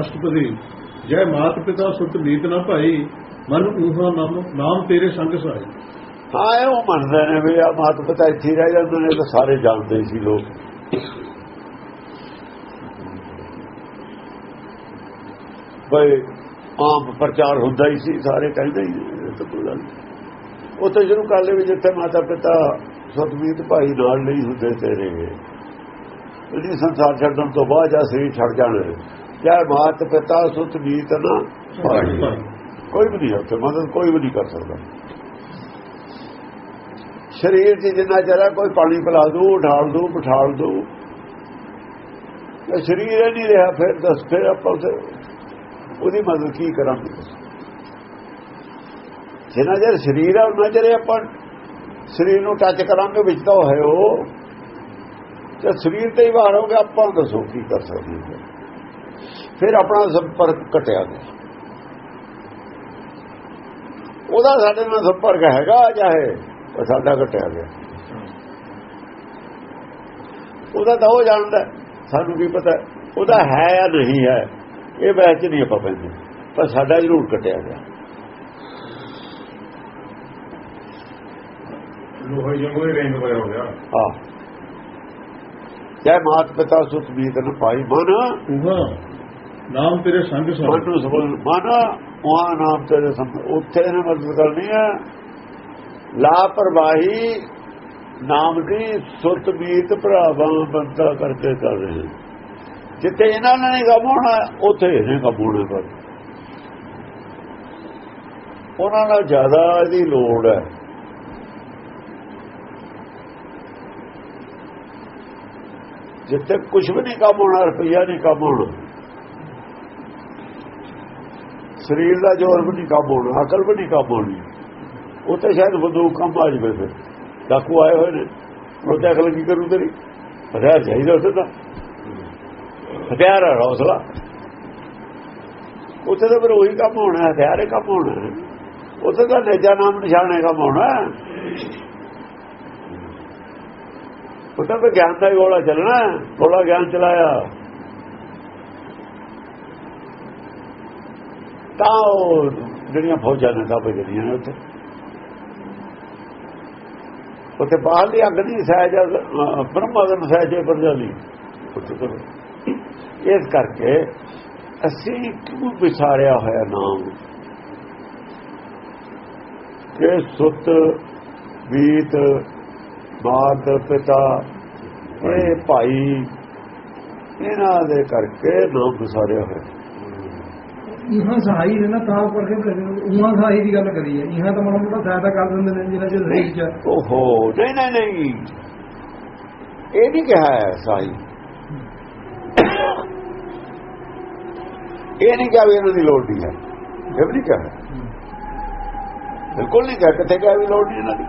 ਅਸ਼ਟਪਦੀ। ਜੈ ਮਾਤ ਪਿਤਾ ਸੁਤ ਮੀਤ ਨਾ ਭਾਈ, ਮਨ ਊਹਾ ਨਾਮ ਤੇਰੇ ਸੰਗ ਸਹਾਈ ਹਾਂ ਇਹ ਉਹ ਮੰਨਦੇ ਨੇ ਵੀ ਆ ਮਾਤ ਪਿਤਾ ਇੱਥੇ ਰਹਿ ਜਾਂਦੇ ਨੇ ਤਾਂ ਸਾਰੇ ਜਾਣਦੇ ਸੀ ਲੋਕ। ਬਈ, ਆਮ ਪ੍ਰਚਾਰ ਹੁੰਦਾ ਹੀ ਸੀ, ਸਾਰੇ ਕਹਿੰਦੇ ਹੀ ਤਾਂ ਕੋਈ ਗੱਲ ਨਹੀਂ। ਉਹ ਤਾਂ ਜਿਹਨੂੰ ਕਰ ਲੈ ਵੀ ਜਿੱਥੇ ਮਾਤਾ ਪਿਤਾ ਸਤਮੀਤ ਭਾਈ ਨਾਲ ਨਹੀਂ ਹੁੰਦੇ ਤੇਰੇ। ਜਿਹੜੀ ਸੰਸਾਰ ਛੱਡਣ ਤੋਂ ਬਾਅਦ ਜਾਂ ਸਰੀਰ ਛੱਡ ਜਾਣਾ। ਚਾਹੇ ਮਾਤ ਪਿਤਾ ਸਤਮੀਤ ਨਾ ਭਾਈ। ਕੋਈ ਵੀ ਨਹੀਂ ਉੱਥੇ ਮਦਦ ਕੋਈ ਵੀ ਨਹੀਂ ਕਰ ਸਕਦਾ। ਸਰੀਰ 'ਚ ਜਿੰਨਾ ਚਿਰ ਕੋਈ ਪਾਣੀ ਪਿਲਾ ਦੂ ਉਠਾਲ ਦੂ ਬਿਠਾਲ ਦੂ। ਇਹ ਸਰੀਰ ਹੀ ਨਹੀਂ ਰਿਹਾ ਫਿਰ ਦੱਸ ਫਿਰ ਆਪਾਂ ਉਹਦੇ ਉਹਦੀ ਮਦਦ ਕੀ ਕਰਾਂਗੇ? ਜਿੰਨਾ ਚਿਰ ਸਰੀਰ ਹੈ ਉਹਨਾਂ ਚਿਰ ਆਪਾਂ ਸਰੀਰ ਨੂੰ ਟੱਚ ਕਰਾਂਗੇ ਵਿੱਚ ਤਾਂ ਉਹ ਹੈ ਉਹ। ਤੇ ਸਰੀਰ ਤੇ ਹੀ ਬਾਹਰ ਹੋ ਗਿਆ ਆਪਾਂ ਦੱਸੋ ਕੀ ਕਰ ਸਕਦੇ ਹਾਂ? ਫਿਰ ਆਪਣਾ ਸੰਪਰਕ ਕਟਿਆ ਗਿਆ। ਉਹਦਾ ਸਾਡੇ ਨਾਲ ਸੰਪਰਕ ਹੈਗਾ ਚਾਹੇ ਉਹ ਸਾਡਾ ਘਟਿਆ ਗਿਆ। ਉਹਦਾ ਤਾਂ ਉਹ ਜਾਣਦਾ ਹੈ, ਸਾਨੂੰ ਕੀ ਪਤਾ ਉਹਦਾ ਹੈ ਜਾਂ ਨਹੀਂ ਹੈ ਇਹ ਬਹਿਸ 'ਚ ਨਹੀਂ ਆਪਾਂ ਪੈਂਦੇ। ਪਰ ਸਾਡਾ ਜ਼ਰੂਰ ਘਟਿਆ ਗਿਆ। ਲੋਹੇ ਜੰਗਲੇ ਰੇਂਜ ਹੋਇਆ ਹੋ ਗਿਆ। ਆ ਜੈ ਮਾਤ ਪਿਤਾ ਸੁਤ ਮੀਤ ਨ ਪਾਈ ਮਨ। ਊਹਾ ਨਾਮ ਤੇਰੇ ਸੰਗ ਮਨ ਨੂੰ ਸਮਝ ਮਨ ਉਹ ਨਾਮ ਤੇਰੇ ਸੰਗ। ਉੱਥੇ ਨੇ ਮਦਦ ਕਰਨੀ ਹੈ। ਲਾਪਰਵਾਹੀ ਨਾਮ ਦੀ ਸੁਤ ਮੀਤ ਭਰਾਵਾਂ ਬੰਦਾ ਕਰਦੇ ਕਰ ਰਹੇ ਜਿੱਥੇ ਇਹਨਾਂ ਨੇ ਨਹੀਂ ਕੰਮ ਹੋਣਾ, ਉੱਥੇ ਇਹਨੇ ਕੰਮ ਹੋਣਾ ਪਰ ਉਹਨਾਂ ਨਾਲ ਜ਼ਿਆਦਾ ਦੀ ਲੋੜ ਹੈ। ਜਿੱਥੇ ਕੁਝ ਵੀ ਨਹੀਂ ਕੰਮ ਹੋਣਾ, ਰੁਪਈਆ ਨਹੀਂ ਕੰਮ ਹੋਣਾ। ਸਰੀਰ ਦਾ ਜ਼ੋਰ ਵੀ ਨਹੀਂ ਕੰਮ ਹੋਣਾ, ਅਕਲ ਵੀ ਨਹੀਂ ਕੰਮ ਹੋਣੀ। ਉੱਥੇ ਸ਼ਾਇਦ ਬੰਦੂਕ ਕੰਮ ਆ ਜਵੇ ਫਿਰ। ਡਾਕੂ ਆਏ ਹੋਏ ਨੇ। ਉੱਥੇ ਅਕਲ ਕੀ ਕਰੂ ਤੇਰੀ? ਹਥਿਆਰ ਚਾਹੀਦਾ ਉੱਥੇ ਤਾਂ। ਹਥਿਆਰ ਹੈ ਹੌਸਲਾ। ਉੱਥੇ ਤਾਂ ਫਿਰ ਉਹੀ ਕੰਮ ਹੋਣਾ, ਹਥਿਆਰੇ ਕੰਮ ਹੋਣਾ। ਉੱਥੇ ਤਾਂ ਨੇਜਾ ਨਾਮ ਨਿਸ਼ਾਨੇ ਕੰਮ ਹੋਣਾ। ਉੱਥੇ ਤਾਂ ਗਿਆਨ ਦਾ ਹੀ ਗੋਲਾ ਚੱਲਣਾ। ਗੋਲਾ ਗਿਆਨ ਚਲਾਇਆ। ਤਾਂ ਉਹ ਜਿਹੜੀਆਂ ਫੌਜਾਂ ਨੇ ਤਾਂ ਜਿਹੜੀਆਂ ਨੇ ਉੱਥੇ। ਉੱਥੇ ਬਾਹਰਲੀ ਅੱਗ ਦੀ ਸਹਿਜ ਬ੍ਰਹਮਗਨ ਸਹਿਜੇ ਪਰਜਾਲੀ ਉੱਥੇ ਕਰੋ। ਇਸ ਕਰਕੇ ਅਸੀਂ ਕਿਉਂ ਵਿਚਾਰਿਆ ਹੋਇਆ ਨਾਮ? ਕਿ ਸੁੱਤ, ਬੀਤ ਮਾਤ ਪਿਤਾ, ਇਹ ਭਾਈ, ਇਹਨਾਂ ਦੇ ਕਰਕੇ ਨਾਮ ਵਿਸਾਰਿਆ ਹੋਇਆ। ਇਹਾਂ ਸਹਾਈ ਨੇ ਨਾ ਤਾਂ ਕਰਕੇ ਉਹਾਂ ਸਹਾਈ ਦੀ ਗੱਲ ਕਰੀ ਹੈ। ਇਹਾਂ ਤਾਂ ਮਾੜਾ ਮੋਟਾ ਸਹਾਇਤਾ ਕਰ ਦਿੰਦੇ ਨੇ ਜਿਹਨਾਂ ਚ ਰੇਟ ਚ ਓਹੋ ਨਹੀਂ ਨਹੀਂ ਨਹੀਂ। ਇਹ ਨਹੀਂ ਕਿਹਾ ਹੈ ਸਾਈ ਇਹ ਨਹੀਂ ਕਿਹਾ ਵੀ ਇਹਨਾਂ ਦੀ ਲੋੜ ਨਹੀਂ ਹੈ। ਇਹ ਵੀ ਨਹੀਂ ਕਿਹਾ ਬਿਲਕੁਲ ਨਹੀਂ ਕਿਹਾ ਕਿੱਥੇ ਕਿਹਾ ਵੀ ਲੋੜ ਨਹੀਂ ਇਹਨਾਂ ਦੀ।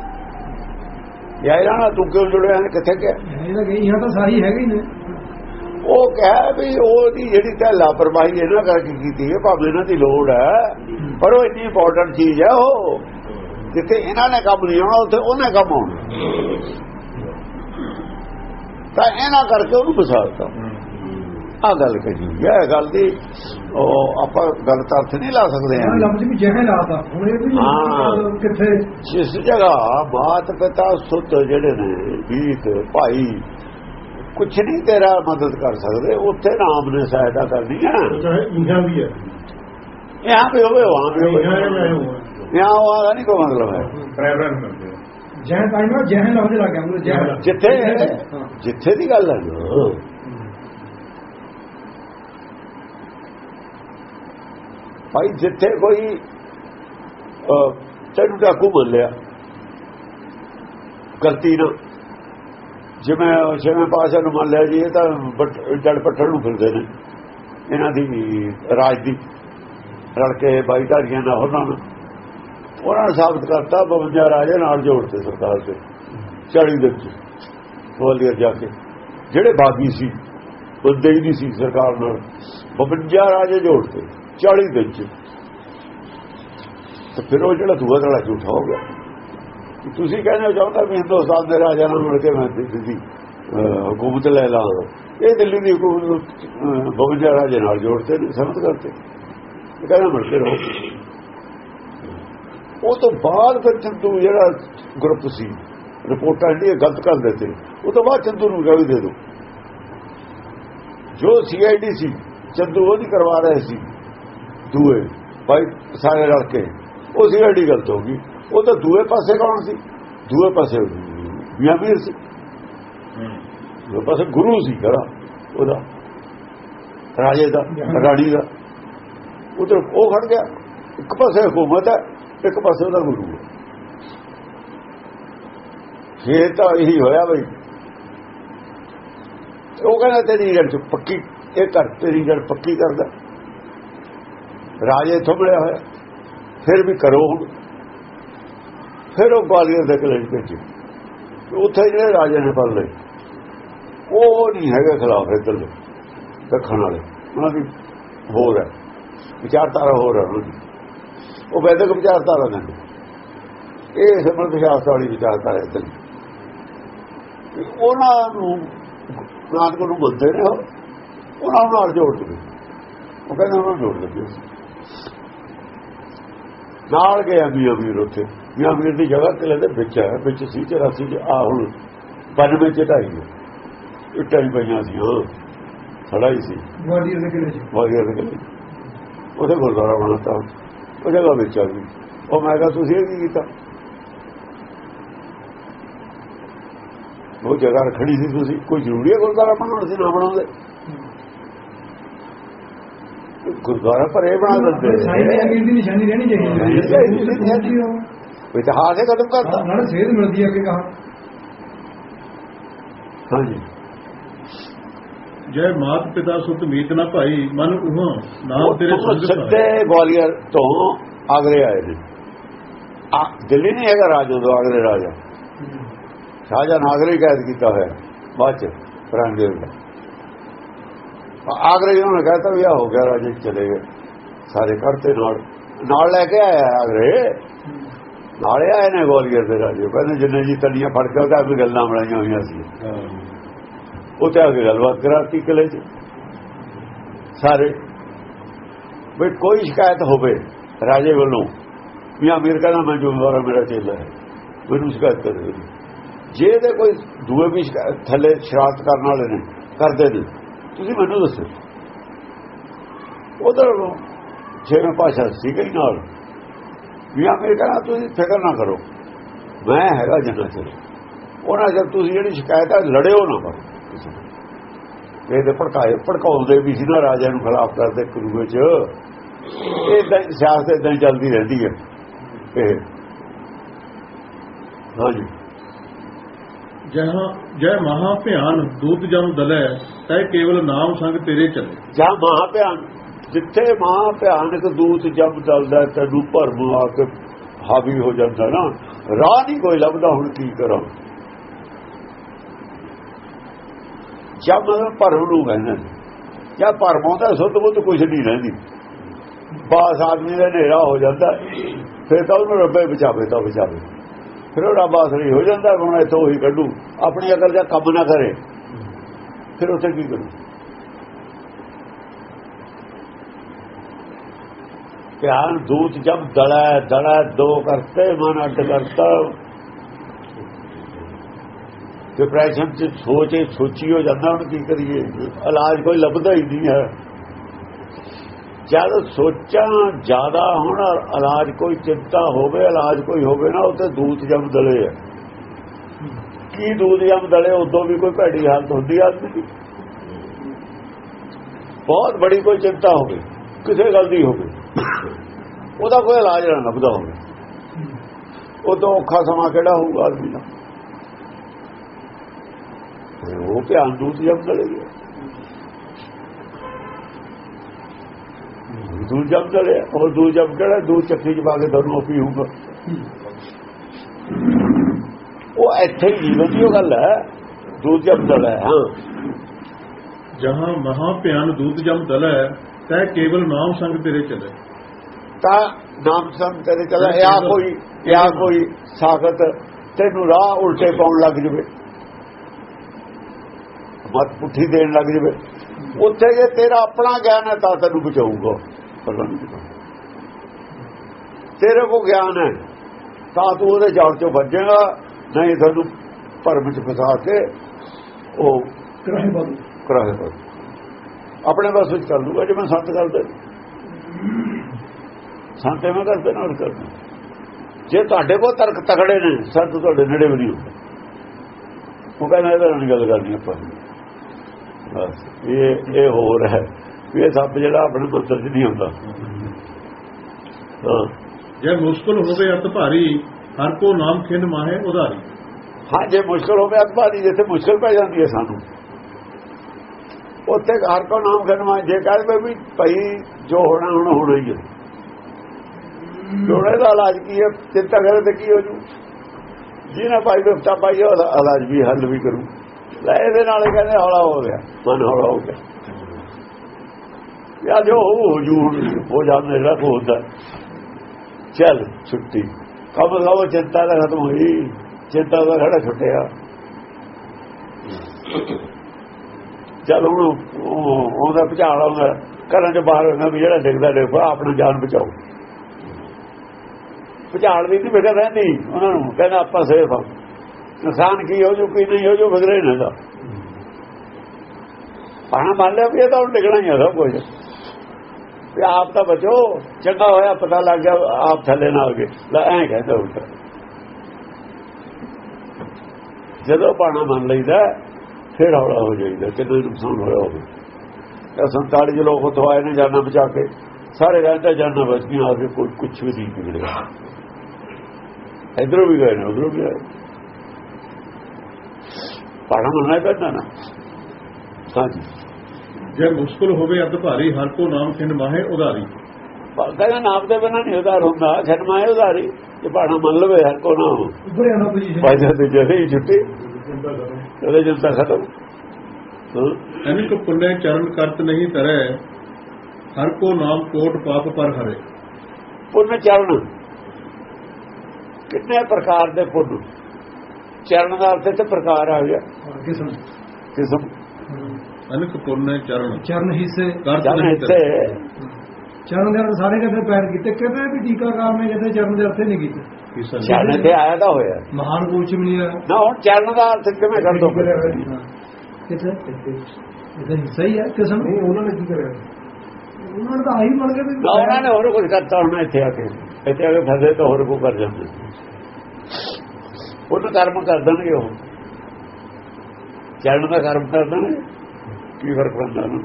ਯਾ ਇਹਨਾਂ ਤੂੰ ਕਿਉਂ ਜੁੜਿਆ ਕਿੱਥੇ ਕਿਹਾ? ਇਹਾਂ ਤਾਂ ਸਹਾਈ ਹੈਗੇ ਨੇ। ਉਹ ਕਹੇ ਵੀ ਉਹਦੀ ਜਿਹੜੀ ਤਾਂ ਲਾਪਰਵਾਹੀ ਇਹਨਾਂ ਕਰਕੇ ਕੀਤੀ ਹੈ ਭਾਵੇਂ ਇਹਨਾਂ ਦੀ ਲੋੜ ਹੈ ਪਰ ਉਹ ਇੰਨੀ ਇੰਪੋਰਟੈਂਟ ਚੀਜ਼ ਹੈ ਉਹ। ਜਿੱਥੇ ਇਹਨਾਂ ਨੇ ਕੰਮ ਨਹੀਂ ਆਉਣਾ ਉੱਥੇ ਉਹਨੇ ਕੰਮ ਆਉਣਾ। ਤਾਂ ਇਹਨਾਂ ਕਰਕੇ ਉਹਨੂੰ ਬਸਾਤਾ ਆ ਗੱਲ ਕਹੀ ਹੈ ਗੱਲ ਦੀ ਉਹ ਆਪਾਂ ਗੱਲ ਤਾਂ ਅਰਥ ਨਹੀਂ ਲਾ ਸਕਦੇ ਹਾਂ। ਲਫ਼ਜ਼ ਵੀ ਜਹਿ ਲਾਤਾ। ਹੁਣ ਇਹ ਵੀ। ਕਿੱਥੇ ਜਿਸ ਜਗ੍ਹਾ ਮਾਤ ਪਿਤਾ ਸੁੱਤ ਜਿਹੜੇ ਨੇ ਵੀਤ ਭਾਈ ਕੁਝ ਨਹੀਂ ਤੇਰਾ ਮਦਦ ਕਰ ਸਕਦੇ ਉੱਥੇ ਨਾਮ ਨੇ ਸਹਾਇਤਾ ਕਰਨੀ ਹੈ। ਨਾ ਵੀ ਹੈ। ਯਹਾਂ ਪੇ ਹੋਵੇ ਵਹਾਂ ਪੇ ਹੋਵੇ। ਯਹਾਂ ਉਹ ਦਾ ਨਹੀਂ ਕੋਈ ਮਤਲਬ ਹੈ। ਪ੍ਰੈਵਰੈਂਸ ਮਿਲਦੇ ਜੈ ਪਾਈ ਨਾ ਜੈ ਲਫ਼ਜ਼ ਲੱਗ ਗਿਆ ਜਿੱਥੇ ਜਿੱਥੇ ਦੀ ਗੱਲ ਹੈ। ਭਾਈ ਜਿੱਥੇ ਕੋਈ ਤੈਨੂੰ ਡਾਕੂ ਮੰਨ ਲਿਆ ਗਲਤੀ ਨਾਲ ਜਿਵੇਂ ਜਿਵੇਂ ਪਾਸ਼ਾ ਨੂੰ ਮੰਨ ਲਿਆ ਜੀ, ਇਹ ਤਾਂ ਬੱਟ- ਜੜ ਪੱਟਣ ਨੂੰ ਫਿਰਦੇ ਨੇ। ਇਹਨਾਂ ਦੀ ਰਾਜ ਦੀ ਰਲ ਕੇ ਬਾਈ ਢਾਰੀਆਂ ਨਾਲ ਉਹਨਾਂ ਨੂੰ ਉਹਨਾਂ ਨੇ ਸਾਬਤ ਕਰਤਾ 52 ਰਾਜੇ ਨਾਲ ਜੋੜਤੇ ਸਰਕਾਰ ਦੇ 40 ਦਿਨ ਚ ਗਵਾਲੀਅਰ ਜਾ ਕੇ। ਜਿਹੜੇ ਬਾਗੀ ਸੀ, ਬੰਦੇ ਹੀ ਨਹੀਂ ਸੀ ਸਰਕਾਰ ਨਾਲ। 52 ਰਾਜੇ ਜੋੜਤੇ 40 ਦਿਨ ਚ ਤੇ ਫਿਰ ਉਹ ਜਿਹੜਾ ਦੂਆ ਵਾਲਾ ਝੂਠਾ ਹੋ ਗਿਆ। ਤੁਸੀਂ ਕਹਿੰਦੇ ਹੋ ਚਾਹੁੰਦਾ ਵੀ ਹਿੰਦੁਸਤਾਨ ਦੇ ਰਾਜਾ ਨਾਲ ਮਿਲ ਕੇ ਮੈਂ ਦਿੱਤੀ ਹਕੂਮਤ ਲੈ ਲਾ ਇਹ ਦਿੱਲੀ ਦੀ ਹਕੂਮਤ ਨੂੰ ਅਹ, 52 ਰਾਜੇ ਨਾਲ ਜੋੜਤੇ ਨੇ ਸਮਝ ਕਰਤੇ। ਇਹ ਕਹਿੰਦਾ ਮਿਲ ਕੇ ਰਹੋ। ਉਹ ਤੋਂ ਬਾਅਦ ਫਿਰ ਚੰਦੂ ਜਿਹੜਾ ਗਰੁੱਪ ਸੀ ਰਿਪੋਰਟਾਂ ਜਿਹੜੀਆਂ ਗਲਤ ਕਰ ਦਿੱਤੇ ਉਹ ਤੋਂ ਬਾਅਦ ਚੰਦੂ ਨੂੰ ਕਿਹਾ ਵੀ ਦੇ। ਦਿਓ ਜੋ ਸੀਆਈਡੀ ਸੀ ਚੰਦੂ ਉਹਦੀ ਕਰਵਾ ਰਹੇ ਸੀ ਦੂਏ ਭਾਈ ਸਾਰੇ ਰਲ ਕੇ ਉਹ ਸੀਆਈਡੀ ਗਲਤ ਹੋ ਗਈ। ਉਹ ਤਾਂ ਦੂਏ ਪਾਸੇ ਕੌਣ ਸੀ? ਦੂਏ ਪਾਸੇ ਮੀਆਂ ਮੀਰ ਸੀ। ਦੂਏ ਪਾਸੇ ਗੁਰੂ ਸੀ ਖੜਾ ਉਹਦਾ। ਰਾਜੇ ਦਾ ਰਾਣੀ ਦਾ। ਉਧਰ ਉਹ ਖੜ ਗਿਆ। ਇੱਕ ਪਾਸੇ ਹਕੂਮਤ ਹੈ, ਇੱਕ ਪਾਸੇ ਉਹਦਾ ਗੁਰੂ ਹੈ। ਫੇਰ ਤਾਂ ਇਹੀ ਹੋਇਆ ਬਈ। ਉਹ ਕਹਿੰਦਾ, ਤੇਰੀ ਜੜ ਚ ਪੱਕੀ, ਇਹ ਕਰ ਤੇਰੀ ਜੜ ਪੱਕੀ ਕਰਦਾ। ਰਾਜੇ ਥੰਬੜਿਆ ਹੋਇਆ। ਫਿਰ ਵੀ ਕਰੋ ਹੁਣ। ਫਿਰ ਉਹ ਗਵਾਲੀਅਰ ਦੇ ਕਿਲੇ ਚ ਭੇਜੇ ਉੱਥੇ ਜਿਹੜੇ ਰਾਜੇ ਨੇ ਪੜ ਲਏ। ਉਹ ਨਹੀਂ ਹੈਗੇ ਖਿਲਾਫ ਇੱਧਰ ਦੇ, ਦੱਖਣ ਵਾਲੇ। ਉਹਨਾਂ ਦੀ ਹੋਰ ਹੈ, ਵਿਚਾਰਧਾਰਾ ਹੋਰ ਹੈ ਉਹਨਾਂ ਦੀ। ਉਹ ਵੈਦਿਕ ਵਿਚਾਰਧਾਰਾ ਨੇ ਇਹ ਸਮਰਥ ਸ਼ਾਸਤਰ ਵਾਲੀ ਵਿਚਾਰਧਾਰਾ ਇੱਧਰ ਉਹਨਾਂ ਨੂੰ ਨਾਨਕ ਨੂੰ ਬੁੱਧੇ ਨੇ ਉਹ। ਉਹਨਾਂ ਨੂੰ ਨਾਲ ਜੋੜ ਦਿੱਤੇ। ਉਹ ਕਹਿੰਦੇ ਉਹਨਾਂ ਨੂੰ ਜੋੜ ਦਿੱਤੇ। ਨਾਲ ਗਏ ਮੀਆਂ ਵੀਰ ਉੱਥੇ। ਵੀਰ ਦੀ ਜਗ੍ਹਾ ਕਿਲੇ ਦੇ ਵਿੱਚ ਹੈ ਵਿੱਚ ਸੀ 84 ਚ ਆ ਹੁਣ 92 ਚ ਢਾਈ ਹੈ ਹੀ ਪਈਆਂ ਸੀ ਉਹ ਖੜਾ ਹੀ ਸੀ। ਗਵਾਲੀਅਰ ਦੇ ਕਿਲੇ 'ਚ। ਵਾਗਿਆ ਦੇ ਕਿਲੇ ਉਹਦੇ ਗੁਰਦੁਆਰਾ ਬਣਾਤਾ ਉਹ ਜਗ੍ਹਾ ਵਿੱਚ ਆ ਗਈ। ਉਹ ਮੈਂ ਕਿਹਾ ਤੁਸੀਂ ਇਹ ਕੀ ਕੀਤਾ? ਉਹ ਜਗ੍ਹਾ ਰੱਖਣੀ ਸੀ ਤੁਸੀਂ। ਕੋਈ ਜ਼ਰੂਰੀ ਹੈ ਗੁਰਦੁਆਰਾ ਬਣਾਉਣ? ਸੀ ਨਾ ਬਣਾਉਂਦੇ। ਗੁਰਦੁਆਰਾ ਪਰ ਇਹ ਬਣਾ ਦਿੰਦੇ। ਸਾਈਂ ਦੇ ਅਮੀਰ ਦੀ ਨਿਸ਼ਾਨੀ ਰਹਿਣੀ ਚਾਹੀਦੀ ਹੈ। ਚਾਹੀਦੀ ਹੈ। ਇਤਿਹਾਸ ਹੀ ਖਤਮ ਕਰਤਾ। ਨਾਲ ਸੇਧ ਮਿਲਦੀ ਹੈ ਕਿ ਕਹਾ ਹਾਂਜੀ। ਜੈ ਮਾਤ ਪਿਤਾ ਸੁਤ ਮੀਤ ਨਾ ਭਾਈ ਮਨ ਉਹਾਂ ਨਾਮ ਤੇਰੇ ਸਹਾਈ ਗਵਾਲੀਅਰ ਤੋਂ ਆਗਰੇ ਆਏ ਨੇ। ਆ ਦਿੱਲੀ ਨਹੀਂ ਹੈਗਾ ਰਾਜ ਉਦੋਂ ਆਗਰੇ ਰਾਜਾ। ਸ਼ਾਹਜਹਾਂ ਨਾਗਰੇ ਕੈਦ ਕੀਤਾ ਹੋਇਆ ਬਾਅਦ ਚ ਫਰਾਂਗੇਰ ਦਾ ਆਗਰੇ ਜੀ ਉਹਨੇ ਕਹਤਾ ਵੀ ਆ ਹੋ ਗਿਆ ਰਾਜੇ ਚਲੇ ਗਏ। ਸਾਰੇ ਕਰਤੇ ਨਾਲ ਨਾਲ ਲੈ ਕੇ ਆਇਆ ਆਗਰੇ। ਨਾਲੇ ਆਏ ਨੇ ਗਵਾਲੀਅਰ ਦੇ ਰਾਜੇ। ਕਹਿੰਦੇ ਜਿੰਨੇ ਜੀ ਤਲੀਆਂ ਫੜ ਕੇ ਉਹਦਾ ਵੀ ਗੱਲਾਂ ਬਣਾਈਆਂ ਹੋਈਆਂ ਸੀ। ਉੱਥੇ ਆ ਕੇ ਗੱਲਬਾਤ ਕਰਾਤੀ ਕਿਲੇ 'ਚ। ਸਾਰੇ। ਵੀ ਕੋਈ ਸ਼ਿਕਾਇਤ ਹੋਵੇ ਰਾਜੇ ਵੱਲੋਂ ਵੀ ਅਮੀਰ ਕਹਿੰਦਾ ਮੈਂ ਜ਼ਿੰਮੇਵਾਰ ਮੇਰਾ ਚੇਲਾ ਹੈ। ਮੈਨੂੰ ਸ਼ਿਕਾਇਤ ਕਰੇ ਜੇ ਇਹਦੇ ਕੋਈ ਦੂਏ ਵੀ ਥੱਲੇ ਸ਼ਰਾਰਤ ਕਰਨ ਵਾਲੇ ਨੇ ਕਰਦੇ ਨੇ ਤੁਸੀਂ ਮੈਨੂੰ ਦੱਸੋ। ਉਧਰ ਛੇਵੇਂ ਭਾਸ਼ਾ ਸੀ ਗਈ ਨਾਲ। ਵੀ ਅਮੀਰ ਕਹਿੰਦਾ ਤੁਸੀਂ ਫਿਕਰ ਨਾ ਕਰੋ। ਮੈਂ ਹੈਗਾ ਜੰਨਾ ਚਿਰ ਉਹਨਾਂ ਜਦ ਤੁਸੀਂ ਜਿਹੜੀ ਸ਼ਿਕਾਇਤ ਹੈ ਲੜਿਓ ਨਾ ਕਰੋ। ਕਿਸੇ ਨਾਲ। ਇਹਦੇ ਭੜਕਾਏ ਭੜਕਾਉਂਦੇ ਵੀ ਸੀ ਨਾ ਰਾਜਾ ਨੂੰ ਖਿਲਾਫ ਕਰਦੇ ਕਰੂਏ ਚ। ਇਹ ਸਿਆਸਤ ਇਦਾਂ ਚੱਲਦੀ ਰਹਿੰਦੀ ਹੈ। ਇਹ। ਹਾਂਜੀ। ਜਹਾਂ ਜੈ ਮਹਾ ਭਿਆਨ ਦੂਤ ਜਨ ਦਲੈ ਤੈ ਕੇਵਲ ਨਾਮ ਸੰਗ ਤੇਰੇ ਚੱਲੇ। ਜਾਂ ਮਹਾ ਭਿਆਨ ਜਿੱਥੇ ਮਾਂ ਭਿਆਨਕ ਦੂਤ ਜਬ ਚੱਲਦਾ ਤੈਨੂੰ ਭਰਮ ਆ ਕੇ ਹਾਵੀ ਹੋ ਜਾਂਦਾ ਨਾ। ਰਾਹ ਨਹੀਂ ਕੋਈ ਲੱਭਦਾ, ਹੁਣ ਕੀ ਕਰਾਂ? ਜਦ ਮਤਲਬ ਭਰਮ ਨੂੰ ਕਹਿੰਦੇ ਜਾਂ ਭਰਮ ਆਉਂਦਾ ਸੁੱਧ ਬੁੱਧ ਕੁਝ ਨਹੀਂ ਰਹਿੰਦੀ। ਬਾਸ ਆਦਮੀ ਦਾ ਹਨੇਰਾ ਹੋ ਜਾਂਦਾ, ਫਿਰ ਤਾਂ ਉਹਨੂੰ ਰੱਬੇ ਬਚਾਵੇ, ਤਾਂ ਬਚਾਵੇ। ਫਿਰ ਉਹ ਰੱਬ ਆਸਰੀ ਹੋ ਜਾਂਦਾ, ਹੁਣ ਇੱਥੋਂ ਉਹੀ ਕੱਢੂ। ਆਪਣੀ ਅਕਲ ਦਾ ਕੰਮ ਨਾ ਕਰੇ। ਫਿਰ ਉੱਥੇ ਕੀ ਕਰੂ? ਧਿਆਨ ਦੂਤ ਜਬ ਦੜਾ ਦੜਾ ਦੋ ਕਰਤੇ, ਮਨ ਅੱਡ ਕਰਤਾ। ਡਿਪਰੈਸ਼ਨ ਚ ਸੋਚੇ ਸੋਚੀ ਹੋ ਜਾਂਦਾ, ਹੁਣ ਕੀ ਕਰੀਏ? ਇਲਾਜ ਕੋਈ ਲੱਭਦਾ ਹੀ ਨਹੀਂ ਹੈ। ਜਦ ਸੋਚਾਂ ਜ਼ਿਆਦਾ ਹੋਣ, ਇਲਾਜ ਕੋਈ ਚਿੰਤਾ ਹੋਵੇ, ਇਲਾਜ ਕੋਈ ਹੋਵੇ ਨਾ, ਉੱਥੇ ਦੂਤ ਜਬ ਦਲੇ ਹੈ। ਕੀ ਦੂਤ ਜਬ ਦਲੇ, ਉਦੋਂ ਵੀ ਕੋਈ ਭੈੜੀ ਹਾਲਤ ਹੁੰਦੀ ਆ। ਆਦਮੀ ਦੀ ਬਹੁਤ ਬੜੀ ਕੋਈ ਚਿੰਤਾ ਹੋਵੇ, ਕਿਸੇ ਗੱਲ ਦੀ ਹੋਵੇ। ਉਹਦਾ ਕੋਈ ਇਲਾਜ ਨਾ ਲੱਭਦਾ ਹੋਵੇ। ਤੋਂ ਔਖਾ ਸਮਾਂ ਕਿਹੜਾ ਹੋਊਗਾ ਆਦਮੀ ਦਾ? ਉਹ ਧਿਆਨ ਦੂਤ ਜਬ ਦਲੇ ਗਿਆ। ਦੂਰ ਜਬ ਚਲੇ ਉਹ ਦੂਜ ਜਬ ਕਿਹੜਾ? ਦੂਰ ਚੱਕੀ ਚ ਪਾ ਕੇ ਦੋਨੋਂ ਪੀਊਗਾ। ਉਹ ਇੱਥੇ ਹੀ ਜੀਵਨ ਦੀ ਉਹ ਗੱਲ ਹੈ। ਦੂਜ ਜਬ ਚਲੇ ਹਾਂ। ਜਹਾਂ ਮਹਾ ਭਿਆਨ ਦੂਤ ਜਮ ਦਲੈ ਤੈ ਕੇਵਲ ਨਾਮ ਸੰਗ ਤੇਰੇ ਚੱਲੇ। ਤਾਂ ਨਾਮ ਸੰਗ ਤੇਰੇ ਚਲਾ ਆ ਕੋਈ ਆ ਕੋਈ ਸਾਖਤ ਤੈਨੂੰ ਰਾਹ ਉਲਟੇ ਪਾਉਣ ਲੱਗ ਜਵੇ। ਮਤ ਪੁੱਠੀ ਦੇਣ ਲੱਗ ਜਵੇ। ਉੱਥੇ ਜੇ ਤੇਰਾ ਆਪਣਾ ਗਿਆਨ ਹੈ ਤਾਂ ਤੈਨੂੰ ਬਚਾਊਗਾ। ਪਤਾ ਨਹੀਂ ਬਚਾਊਗਾ। ਤੇਰੇ ਕੋ ਗਿਆਨ ਹੈ ਤਾਂ ਤੂੰ ਉਹਦੇ ਜਾਲ ਚੋਂ ਬਚੇਗਾ ਨਹੀਂ ਤੈਨੂੰ ਭਰਮ ਚ ਫਸਾ ਕੇ ਉਹ ਕਰਾਹੇ ਬਾਬੂ ਕਰਾਏਗਾ ਆਪਣੇ ਬਸ ਵਿੱਚ ਕਰ ਲੂਗਾ ਜਿਵੇਂ ਸੰਤ ਕਰਦੇ ਸੰਤ ਐਵੇਂ ਕਰਦੇ ਨਾਲ ਕਰਦੇ ਜੇ ਤੁਹਾਡੇ ਕੋਲ ਤਰਕ ਤਕੜੇ ਨੇ ਸੰਤ ਤੁਹਾਡੇ ਨੇੜੇ ਵੀ ਨਹੀਂ ਹੁੰਦੇ। ਉਹ ਕਹਿੰਦਾ ਇਹਦਾ ਨਹੀਂ ਗੱਲ ਕਰਨੀ ਆਪਾਂ। ਬਸ ਇਹ ਇਹ ਹੋਰ ਹੈ। ਵੀ ਇਹ ਸੱਪ ਜਿਹੜਾ ਆਪਣੇ ਮੰਤਰ 'ਚ ਨਹੀਂ ਹੁੰਦਾ। ਜੇ ਮੁਸ਼ਕਲ ਹੋਵੇ ਅਤ ਭਾਰੀ ਹਰ ਕੋ ਨਾਮ ਖਿੰਨ ਮਾਹੇ ਉਧਾਰੀ। ਹਾਂ ਜੇ ਮੁਸ਼ਕਲ ਹੋਵੇ ਅਤਬਾਦੀ ਜਿੱਥੇ ਮੁਸ਼ਕਲ ਪੈ ਜਾਂਦੀ ਹੈ ਸਾਨੂੰ। ਉੱਥੇ ਹਰ ਕੋ ਨਾਮ ਖਨਮਾ ਜੇ ਕਹਦੇ ਵੀ ਭਾਈ ਜੋ ਹੋਣਾ, ਹੁਣ ਹੋਣਾ ਹੀ ਹੈ। ਜੋੜੇ ਦਾ ਇਲਾਜ ਕੀ ਹੈ? ਚਿੰਤਾ ਕਰੇ ਤੇ ਕੀ ਹੋ ਜੂ? ਜਿਹਨੇ ਭਾਈ ਵਿਫਤਾ ਪਾਈ ਉਹਦਾ ਇਲਾਜ ਵੀ ਹੱਲ ਵੀ ਕਰੂ। ਲੈ ਇਹਦੇ ਨਾਲ ਕਹਿੰਦੇ ਹੌਲਾ ਹੋ ਗਿਆ, ਮਨ ਹੌਲਾ ਹੋ ਗਿਆ। ਯਾ ਜੋ ਹੋ ਜੂ ਹੁਣ। ਹੋ ਜਾਂਦਾ, ਜਿਹੜਾ ਹੁੰਦਾ। ਚੱਲ, ਛੁੱਟੀ। ਕਬ ਕਬ ਚਿੰਤਾ ਦਾ ਖਤਮ ਹੋਈ। ਚਿੰਤਾ ਦਾ ਖੜਾ ਛੁੱਟਿਆ। ਚੱਲ ਹੁਣ ਉਹ- ਉਹਦਾ ਭੁਚਾਲ ਆਉਂਦਾ ਘਰਾਂ ਚ ਬਾਹਰ ਹੁੰਦਾ ਵੀ ਜਿਹੜਾ ਡਿੱਗਦਾ ਡਿੱਗਦਾ ਆਪਣੀ ਜਾਨ ਬਚਾਓ। ਭੁਚਾਲ ਵੀ ਨਹੀਂ ਬਿਗੜ ਰਹਿੰਦੀ, ਉਹਨਾਂ ਨੂੰ ਕਹਿੰਦਾ ਆਪਾਂ ਸੇਫ ਆ। ਨੁਕਸਾਨ ਕੀ ਹੋ ਜੂ, ਕੀ ਨਹੀਂ ਹੋ ਜੂ ਬਿਗੜੇ ਨਾ ਦਾ ਪਾਣਾ ਮੰਨ ਲਿਆ ਵੀ ਇਹ ਤਾਂ ਹੁਣ ਡਿੱਗਣਾ ਹੀ ਆ ਸਭ ਕੁਝ ਵੀ ਆਪ ਤਾਂ ਬਚੋ, ਚੰਗਾ ਹੋਇਆ ਪਤਾ ਲੱਗ ਗਿਆ ਆਪ ਥੱਲੇ ਨਾ ਗਏ। ਲੈ ਐਂ ਕਹਿੰਦਾ ਉਲਟਾ ਜਦੋਂ ਪਾਣਾ ਮੰਨ ਲਈਦਾ ਫਿਰ ਹੌਲਾ ਹੋ ਜਾਈਦਾ ਕਿੰਨਾ ਨੁਕਸਾਨ ਹੋਇਆ ਹੋਵੇ। ਇਹ 47 ਲੋਕ ਉੱਥੋਂ ਆਏ ਨੇ ਜਾਨਾਂ ਬਚਾ ਕੇ ਸਾਰੇ ਕਹਿੰਦੇ ਜਾਨਾਂ ਬਚ ਗਈਆਂ ਆ ਕੇ ਕੋਈ ਕੁਝ ਵੀ ਨਹੀਂ ਵਿਗੜਿਆ ਇਧਰੋਂ ਵੀ ਗਏ ਨੇ ਉਧਰੋਂ ਵੀ ਆਏ। ਪਾਣਾ ਮੰਨਣਾ ਪੈਂਦਾ ਨਾ। ਹਾਂਜੀ ਜੇ। ਮੁਸ਼ਕਲ ਹੋਵੇ ਅਤ ਭਾਰੀ ਹਰ ਕੋ ਨਾਮ ਖਿੰਨ ਮਾਹੇ ਉਧਾਰੀ। ਕਹਿੰਦਾ ਨਾਮ ਦੇ ਬਿਨਾਂ ਨਹੀਂ ਉਧਾਰ ਹੁੰਦਾ ਜਨਮਾਏ ਉਧਾਰੀ। ਜੇ ਪਾਣਾ ਮੰਨ ਲਵੇ ਹਰ ਕੋ ਪੋਜੀਸ਼ਨ ਬਾਜਾ ਤੇ ਜਦੇ ਹੀ ਛੁੱਟੀ ਉਹਦੇ ਜਨਤਾ ਖਤਮ। ਹਾਂ। ਅਨਿਕ ਪੁੰਨੇ ਚਰਨ ਕਰਤ ਨਹੀਂ ਤਰੈ ਹਰ ਕੋ ਨਾਮ ਕੋਟ ਪਾਪ ਪਰ ਹਰੇ। ਪੁੰਨ ਚਰਨ। ਕਿੰਨੇ ਪ੍ਰਕਾਰ ਦੇ ਪੁੰਨ? ਚਰਨ ਦਾ ਅਰਥ ਤੇ ਪ੍ਰਕਾਰ ਆ ਗਿਆ। ਕਿਸਮ? ਕਿਸਮ। ਅਨਿਕ ਪੁੰਨੇ ਚਰਨ। ਚਰਨ ਹਿੱਸੇ। ਕਰਤ ਨਹੀਂ ਤਰੈ ਚਰਨ ਦੇ ਅਰਥ ਸਾਰੇ ਕਹਿੰਦੇ ਪੈਰ ਕੀਤੇ ਕਹਿੰਦੇ ਵੀ ਟੀਕਾਕਾਰ ਨੇ ਕਹਿੰਦੇ ਚਰਨ ਦੇ ਅਰਥ ਨਹੀਂ ਕੀਤੇ। ਚਰਨ ਤੇ ਆਇਆ ਤਾਂ ਹੋਇਆ। ਮਹਾਨ ਕੋਚ ਮਿਲਿਆ ਨਾ ਹੁਣ ਚਰਨ ਦਾ ਅਰਥ ਕਿਵੇਂ ਕਰ ਦੋ ਇਹਦਾ ਹਿੱਸਾ ਹੀ ਹੈ ਕਿਸਮ। ਨਹੀਂ ਉਹਨਾਂ ਨੇ ਕੀ ਕਰਿਆ? ਉਹਨਾਂ ਨੇ ਤਾਂ ਆਹੀ ਮੰਨ ਕੇ ਵੀ ਉਹਨਾਂ ਨੇ ਹੋਰ ਕੁਝ ਕਰਤਾ ਹੁਣ ਇੱਥੇ ਆ ਕੇ। ਇੱਥੇ ਆ ਕੇ ਫਸੇ ਤਾਂ ਹੋਰ ਕੋ ਕਰ ਜਾਂਦੇ। ਉਹ ਕਰਮ ਕਰ ਦੇਣਗੇ ਉਹ। ਚਰਨ ਦਾ ਕਰਮ ਕਰ ਦੇਣਗੇ। ਕੀ ਫ਼ਰਕ ਪੈਂਦਾ ਉਹਨੂੰ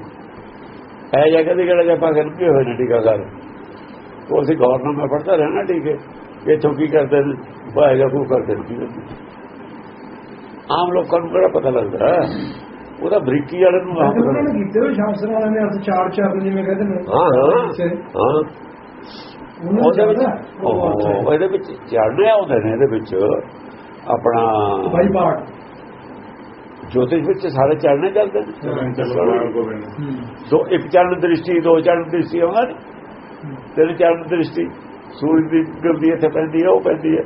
ਹੈ ਜਗ੍ਹਾ ਦੀ ਜਿਹੜਾ ਆਪਾਂ ਕਰਦੇ ਹੋਏ ਨੇ ਟੀਕਾਕਾਰ ਉਹ ਅਸੀਂ ਗੌਰਨਰ ਮੈਂ ਪੜਦਾ ਰਹਿਣਾ ਟੀਕੇ। ਇਹ ਚੌਕੀ ਕਰਦੇ ਨੇ? ਬਾਹਰ ਕੋ ਕਰਦੇ ਨੇ ਕੀ ਕਰਦੇ ਨੇ। ਆਮ ਲੋਕਾਂ ਨੂੰ ਕਿਹੜਾ ਪਤਾ ਲੱਗਦਾ? ਉਹਦਾ ਬਰੀਕੀ ਵਾਲੇ ਨੂੰ ਆਪ ਉਹਨਾਂ ਨੇ ਕੀਤੇ ਹੋਏ ਸ਼ਾਸਤਰ ਵਾਲਿਆਂ ਨੇ ਅਰਥ ਚਾਰ ਚਰਨ ਜਿਵੇਂ ਕਹਿੰਦੇ ਨੇ। ਹਾਂ ਹਾਂ। ਉਹਦੇ ਵਿੱਚ ਚੱਲਦਾ, ਉਹ ਅਰਥ ਹੈ। ਉਹ ਇਹਦੇ ਵਿੱਚ ਚੜਨੇ ਆਉਂਦੇ ਨੇ ਇਹਦੇ ਵਿੱਚ ਆਪਣਾ ਬਾਈ ਪਾਠ। ਜੋਤਿਸ਼ ਵਿੱਚ ਸਾਰੇ ਚੜਨੇ ਚੱਲਦੇ ਨੇ। ਹੂੰ ਸੋ ਇੱਕ ਚਰਨ ਦ੍ਰਿਸ਼ਟੀ ਦੋ ਚਰਨ ਦ੍ਰਿਸ਼ਟੀ ਆਉਂਦਾ ਨੀ। ਤਿੰਨ ਚਰਨ ਦ੍ਰਿਸ਼ਟੀ। ਸੂਰਜ ਦੀ ਗਰਦੀ ਇੱਥੇ ਪੈਂਦੀ ਹੈ ਉਹ ਪੈਂਦੀ ਹੈ।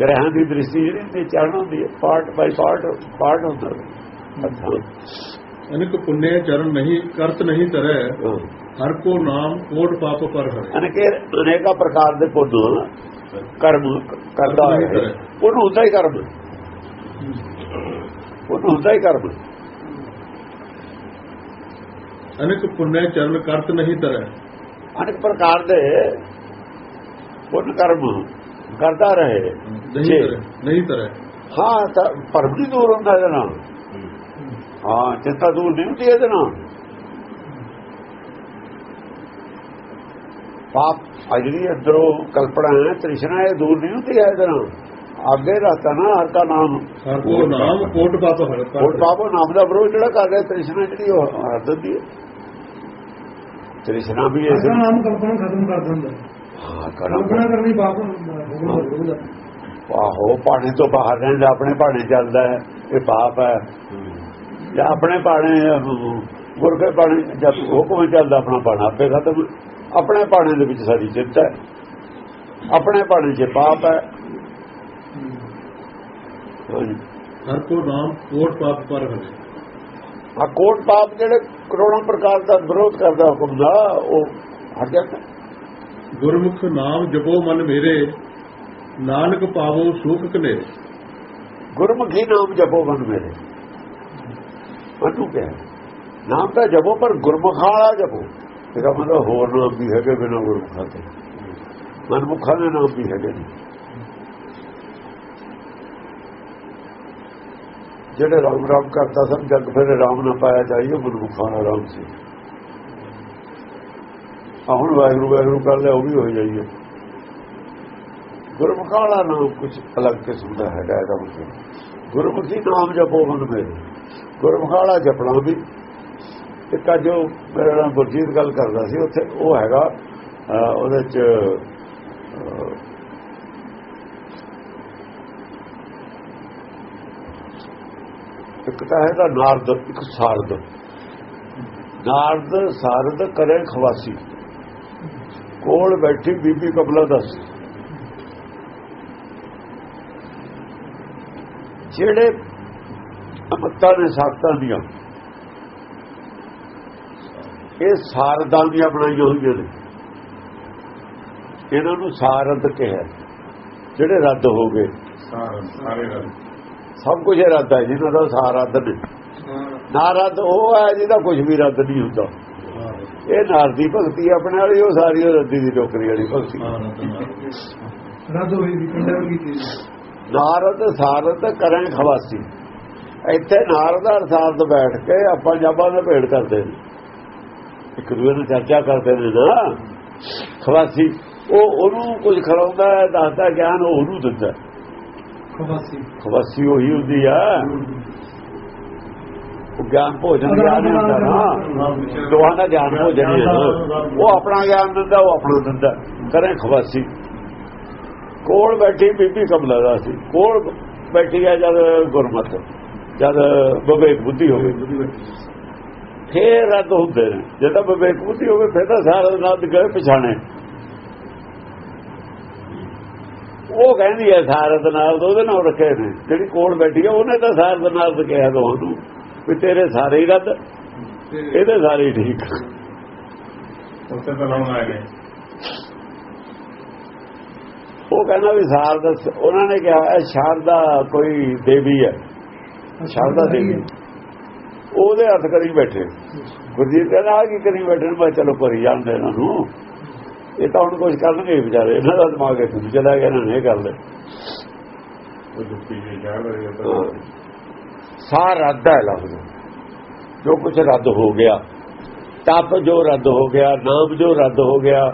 ਗ੍ਰਹਿਾਂ ਦੀ ਦ੍ਰਿਸ਼ਟੀ ਜਿਹੜੀ ਹੈ, ਚਰਨ ਹੁੰਦੀ ਹੈ ਪਾਰਟ ਬਾਈ ਪਾਰਟ ਪਾਰਟ ਹੁੰਦਾ। ਹੈ। ਅਨਿਕ ਪੁੰਨੇ ਚਰਨ ਨਹੀਂ ਕਰਤ ਨਹੀਂ ਤਰੈ ਹਾਂ। ਹਰ ਕੋ ਨਾਮ ਕੋਟ ਪਾਪ ਪਰ ਹਰੇ। ਅਨੇਕੇ ਅਨੇਕਾਂ ਪ੍ਰਕਾਰ ਦੇ ਪੁੰਨ ਕਰਮ ਕਰਦਾ ਹੈ। ਉਹਨੂੰ ਹੁੰਦਾ ਹੀ ਕਰਮ। ਉਹਨੂੰ ਹੁੰਦਾ ਹੀ ਕਰਮ ਅਨਿਕ ਪੁੰਨੇ ਚਰਨ ਕਰਤ ਨਹੀਂ ਤਰੈ। ਅਨੇਕ ਪ੍ਰਕਾਰ ਦੇ ਪੁੰਨ ਕਰਮ ਕਰਦਾ ਰਹੇ। ਨਹੀਂ। ਤਰੈ ਹਾਂ ਤਾਂ ਨਹੀਂ ਦੂਰ ਹੁੰਦਾ ਇਹਦੇ ਨਾਲ। ਹਾਂ ਚਿੰਤਾ ਦੂਰ ਨਹੀਂ ਹੁੰਦੀ ਇਹਦੇ ਨਾਲ। ਪਾਪ ਆ ਜਿਹੜੀ ਅੰਦਰੋਂ ਕਲਪਨਾ ਹੈ ਤ੍ਰਿਸ਼ਨਾ ਇਹ ਦੂਰ ਨਹੀਂ ਹੁੰਦੀ ਹੈ ਇਹਦੇ ਨਾਲ। ਅੱਗੇ ਰਹਤਾ ਨਾ ਹਰ ਦਾ ਨਾਮ। ਹਰ ਕੋ ਨਾਮ ਕੋਟ ਪਾਪ ਹਰੇ ਹੋਰ ਪਾਪੋ ਨਾਮ ਦਾ ਵਿਰੋਧ ਜਿਹੜਾ ਕਰ ਰਿਹਾ ਤ੍ਰਿਸ਼ਨਾ ਜਿਹੜੀ ਉਹ ਹਰ ਦਿੰਦੀ ਹੈ। ਤ੍ਰਿਸ਼ਨਾ ਵੀ ਇਸ ਨਾਮ ਕਲਪਨਾ ਖਤਮ ਕਰ ਦਿੰਦਾ। ਹਾਂ ਕਲਪਨਾ ਕਰਨੀ ਪਾਪ ਹੁੰਦਾ ਆਹੋ ਪਾਣੀ ਤੋਂ ਬਾਹਰ ਰਹਿੰਦਾ ਆਪਣੇ ਪਾਣੀ ਚੱਲਦਾ ਹੈ ਇਹ ਪਾਪ ਹੈ। ਜਾਂ ਆਪਣੇ ਪਾਣੀ ਗੁਰਕੇ ਪਾਣੀ ਜਦ ਹੁਕਮ ਚੱਲਦਾ ਆਪਣਾ ਪਾਣਾ ਆਪੇ ਖਤਮ ਆਪਣੇ ਪਾਣੀ ਦੇ ਵਿੱਚ ਸਾਡੀ ਚਿੰਤਾ ਹੈ। ਆਪਣੇ ਪਾਣੀ 'ਚ ਪਾਪ ਹੈ। ਹਰ ਕੋ ਨਾਮ ਕੋਟ ਪਾਪ ਪਰ ਹਰੇ ਆ ਕੋਟ ਪਾਪ ਜਿਹੜੇ ਕਰੋੜਾਂ ਪ੍ਰਕਾਰ ਦਾ ਵਿਰੋਧ ਕਰਦਾ ਹੁਕਮ ਦਾ ਉਹ ਹਟ ਜਾਂਦਾ। ਗੁਰਮੁਖ ਨਾਮ ਜਪੋ ਮਨ ਮੇਰੇ ਨਾਨਕ ਪਾਵੋ ਸੁਖ ਕਨੇ ਗੁਰਮੁਖੀ ਨਾਮ ਜਪੋ ਮਨ ਮੇਰੇ। ਮਨੂ ਕਿਹਾ ਨਾਮ ਤਾਂ ਜਪੋ ਪਰ ਗੁਰਮੁਖਾਂ ਵਾਲਾ ਜਪੋ। ਇਹਦਾ ਮਤਲਬ ਹੋਰ ਨਾਮ ਵੀ ਹੈਗੇ ਬਿਨਾਂ ਗੁਰਮੁਖਾਂ ਦੇ। ਮਨਮੁਖਾਂ ਦੇ ਨਾਮ ਵੀ ਹੈਗੇ ਨੇ। ਜਿਹੜੇ ਰਾਮ ਰਾਮ ਕਰਦਾ ਸਭ ਜਗ ਫਿਰ ਰਾਮ ਨਾ ਪਾਇਆ ਜਾਈਏ, ਮਨਮੁਖਾਂ ਦਾ ਰਾਮ ਸੀ। ਹੁਣ ਵਾਹਿਗੁਰੂ ਵਾਹਿਗੁਰੂ ਕਰ ਲਿਆ, ਉਹ ਵੀ ਹੋ ਜਾਈਏ। ਗੁਰਮੁਖਾਂ ਵਾਲਾ ਨਾਮ ਕੁਝ ਅਲੱਗ ਕਿਸਮ ਦਾ ਹੈਗਾ, ਇਹਦਾ ਮਤਲਬ। ਗੁਰਮੁਖੀ ਨਾਮ ਜਪੋ ਮਨ ਮੇਰੇ ਗੁਰਮੁਖਾਂ ਵਾਲਾ ਜਪਣਾ ਵੀ। ਇੱਕ ਆ ਜੋ ਮੇਰੇ ਨਾਲ ਗੁਰਜੀਤ ਗੱਲ ਕਰਦਾ ਸੀ, ਉੱਥੇ ਉਹ ਹੈਗਾ ਉਹਦੇ ਚ ਇੱਕ ਤਾਂ ਹੈਗਾ ਨਾਰਦ, ਇੱਕ ਸਾਰਦ। ਨਾਰਦ, ਸਾਰਦ ਕਰੇ ਖਵਾਸੀ। ਕੋਲ ਬੈਠੀ ਬੀਬੀ ਕਬਲਾ ਦੱਸ। ਜਿਹੜੇ ਅਮਤਾਂ ਨੇ ਸਾਖਤਾਂ ਦੀਆਂ, ਇਹ ਸਾਰਦਾਂ ਦੀਆਂ ਬਣਾਈਆਂ ਹੋਈਆਂ ਨੇ। ਇਹਨਾਂ ਨੂੰ ਸਾਰਦ ਕਿਹਾ। ਜਿਹੜੇ ਰੱਦ ਹੋ ਗਏ। ਸਾਰੇ ਗੱਲ ਸਭ ਕੁਝ ਰੱਦ ਹੈ ਜਿਹਨਾਂ ਦਾ ਸਾਰ ਰੱਦ ਨੇ ਨਾ ਰੱਦ ਉਹ ਹੈ ਜਿਹਦਾ ਕੁਝ ਵੀ ਰੱਦ ਨਹੀਂ ਹੁੰਦਾ। ਇਹ ਨਾਰਦੀ ਭਗਤੀ ਆਪਣੇ ਵਾਲੀ ਉਹ ਸਾਰੀ ਰੱਦੀ ਦੀ ਟੋਕਰੀ ਵਾਲੀ ਭਗਤੀ। ਰੱਦ ਹੋਈ ਪਿੰਡਾਂ ਵਿੱਚ ਕੀਤੀ ਨਾਰਦ ਸਾਰਦ ਕਰਾਂ ਖਵਾਸੀ। ਇੱਥੇ ਨਾਰਦ ਔਰ ਸਾਰਦ ਬੈਠ ਕੇ ਆਪਾਂ ਜਾਬਾਂ ਦਾ ਭੇੜ ਕਰਦੇ ਨੇ। ਇੱਕ ਦੂਜੇ ਨਾਲ ਚਰਚਾ ਕਰਦੇ ਨੇ ਨਾ। ਖਵਾਸੀ ਉਹ ਉਹਨੂੰ ਕੁਝ ਖਲਾਉਂਦਾ ਹੈ ਦੱਸਦਾ ਗਿਆਨ ਉਹ ਉਹਨੂੰ ਦਿੰਦਾ ਹੈ। ਖਵਾਸੀ। ਖਵਾਸੀ ਉਹੀ ਹੁੰਦੀ ਆ। ਗਿਆਨ ਭੋਜਨ ਗਿਆਨ ਹੁੰਦਾ ਨਾ। ਦੋਹਾਂ ਦਾ ਗਿਆਨ ਭੋਜਨ ਹੀ ਉਹ ਆਪਣਾ ਗਿਆਨ ਦਿੰਦਾ, ਉਹ ਆਪਣਾ ਦਿੰਦਾ। ਕਰੇ ਖਵਾਸੀ। ਕੋਲ ਬੈਠੀ ਬੀਬੀ ਕਮਲਾ ਦਾ ਸੀ। ਕੋਲ ਬੈਠੀ ਹੈ ਜਦ ਗੁਰਮਤ, ਜਦ ਵਿਵੇਕ ਬੁੱਧੀ ਹੋਵੇ। ਫੇਰ ਰੱਦ ਹੁੰਦੇ ਨੇ। ਜਦੋਂ ਵਿਵੇਕ ਬੁੱਧੀ ਹੋਵੇ, ਫਿਰ ਤਾਂ ਸਾਰਾ ਰੱਦ ਗਏ ਪਛਾਣੇ। ਉਹ ਕਹਿੰਦੀ ਹੈ ਸਾਰਦ ਨਾਲ ਉਹਦੇ ਨਾਲ ਰੱਖੇ ਨੇ। ਜਿਹੜੀ ਕੋਲ ਬੈਠੀ ਹੈ ਉਹਨੇ ਤਾਂ ਸਾਰਦ ਨਾਲ ਕਿਹਾ ਤੁਹਾਨੂੰ ਵੀ ਤੇਰੇ ਸਾਰੇ ਹੀ ਰੱਦ ਇਹਦੇ ਸਾਰੇ ਠੀਕ। ਤਾਂ ਲਾਉਣਾ ਉਹ ਕਹਿੰਦਾ ਵੀ ਸਾਰਦਾ ਉਹਨਾਂ ਨੇ ਕਿਹਾ ਸ਼ਾਰਦਾ ਕੋਈ ਦੇਵੀ ਹੈ ਸ਼ਾਰਦਾ ਦੇਵੀ। ਉਹਦੇ ਹੱਥ ਕਰੀ ਬੈਠੇ। ਗੁਰਜੀਤ ਕਹਿੰਦਾ ਆ ਕੀ ਕਰੀ ਬੈਠੇ ਨੇ? ਮੈਂ ਚਲੋ ਕਰੀ ਜਾਂਦੇ ਇਹਨਾਂ ਨੂੰ ਇਹ ਤਾਂ ਹੁਣ ਕੁਝ ਕਰਨਗੇ ਵਿਚਾਰੇ। ਇਹਨਾਂ ਦਾ ਦਿਮਾਗ ਇੱਥੇ ਚਲਾ ਗਿਆ ਇਹਨਾਂ ਨੇ ਕਰ ਲੈ ਸਾਰ ਰੱਦ ਹੈ ਲਫ਼ਜ਼। ਜੋ ਕੁਝ ਰੱਦ ਹੋ ਗਿਆ ਤਪ ਜੋ ਰੱਦ ਹੋ ਗਿਆ ਨਾਮ ਜੋ ਰੱਦ ਹੋ ਗਿਆ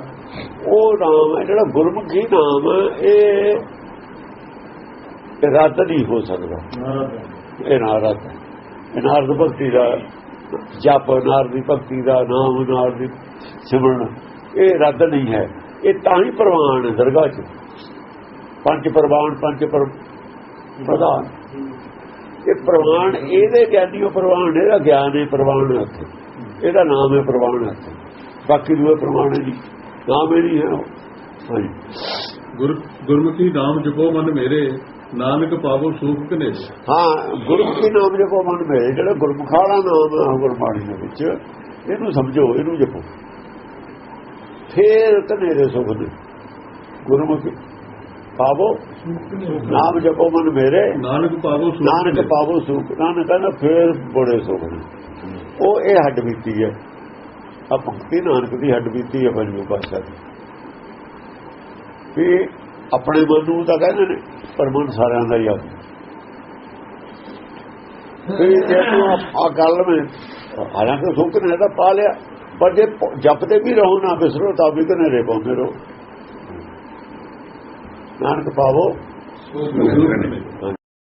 ਉਹ ਨਾਮ ਹੈ ਜਿਹੜਾ ਗੁਰਮੁਖੀ ਨਾਮ ਇਹ ਰੱਦ ਨਹੀਂ ਹੋ ਸਕਦਾ। ਇਹ ਨਾ ਰੱਦ। ਇਹ ਨਾਰਦ ਭਗਤੀ ਦਾ ਜਪ ਨਾਰਦ ਦੀ ਭਗਤੀ ਦਾ ਨਾਮ ਨਾਰਦ ਦੀ ਸਿਮਰਨ। ਇਹ ਰੱਦ ਨਹੀਂ ਹੈ। ਇਹ ਤਾਂ ਹੀ ਪ੍ਰਵਾਨ ਹੈ ਦਰਗਾਹ 'ਚ। ਪੰਜ ਪ੍ਰਵਾਨ ਪੰਜ ਪਰ ਪ੍ਰਧਾਨ। ਇਹ ਪ੍ਰਵਾਨ ਇਹਦੇ ਗਿਆਨੀਓ ਪ੍ਰਵਾਨ ਇਹਦਾ ਗਿਆਨ ਹੈ ਪ੍ਰਵਾਨ ਹੈ ਉੱਥੇ ਇਹਦਾ ਨਾਮ ਹੈ ਪ੍ਰਵਾਨ ਹੈ ਉੱਥੇ ਬਾਕੀ ਦੂਏ ਪ੍ਰਵਾਨ ਨਹੀਂ ਨਾਮ ਹੀ ਨਹੀਂ ਹੈ ਗੁਰ ਗੁਰਮੁਖੀ ਨਾਮ ਜਪੋ ਮਨ ਮੇਰੇ ਨਾਨਕ ਪਾਵੋ ਸੁਖ ਕਨੇ ਹਾਂ ਗੁਰਮੁਖੀ ਨਾਮ ਜਪੋ ਮਨ ਮੇਰੇ ਜਿਹੜਾ ਗੁਰਮੁਖਾਲਾ ਨਾਮ ਹੈ ਗੁਰਬਾਣੀ ਦੇ ਵਿੱਚ ਇਹਨੂੰ ਸਮਝੋ ਇਹਨੂੰ ਜਪੋ। ਫੇਰ ਕਨੇਰੇ ਸੁਖ ਨੇ ਗੁਰਮੁਖੀ ਪਾਵੋ ਨਾਮ ਜਪੋ ਮਨ ਮੇਰੇ। ਨਾਨਕ ਪਾਵੋ ਸੁਖ ਨਾਨਕ ਕਨੇ। ਪਾਵੋ ਸੁਖ। ਨਾਨਕ ਕਹਿੰਦਾ ਫੇਰ ਬੜੇ ਸੁਖ ਨੇ। ਉਹ ਇਹ ਹੱਡ ਬੀਤੀ ਹੈ। ਆ ਭਗਤੀ ਨਾਨਕ ਦੀ ਹੱਡ ਬੀਤੀ ਹੈ ਪੰਜਵੇਂ ਪਾਤਸ਼ਾਹ ਦੀ। ਵੀ ਆਪਣੇ ਮਨ ਨੂੰ ਤਾਂ ਕਹਿੰਦੇ ਨੇ ਪਰ ਮਨ ਸਾਰਿਆਂ ਦਾ ਹੀ ਆ। ਵੀ ਜੇ ਤੂੰ ਆ ਗੱਲ ਮੈਂ ਹਾਲਾਂਕਿ ਸੁੱਖ ਨੇ ਤਾਂ ਪਾ ਲਿਆ। ਪਰ ਜੇ ਜਪਦੇ ਵੀ ਰਹੋ ਨਾ ਬਿਸਰੋ ਤਾਂ ਵੀ ਕਨੇ ਪਾਉਂਦੇ ਰਹੋ। ਨਾਨਕ ਪਾਵੋ।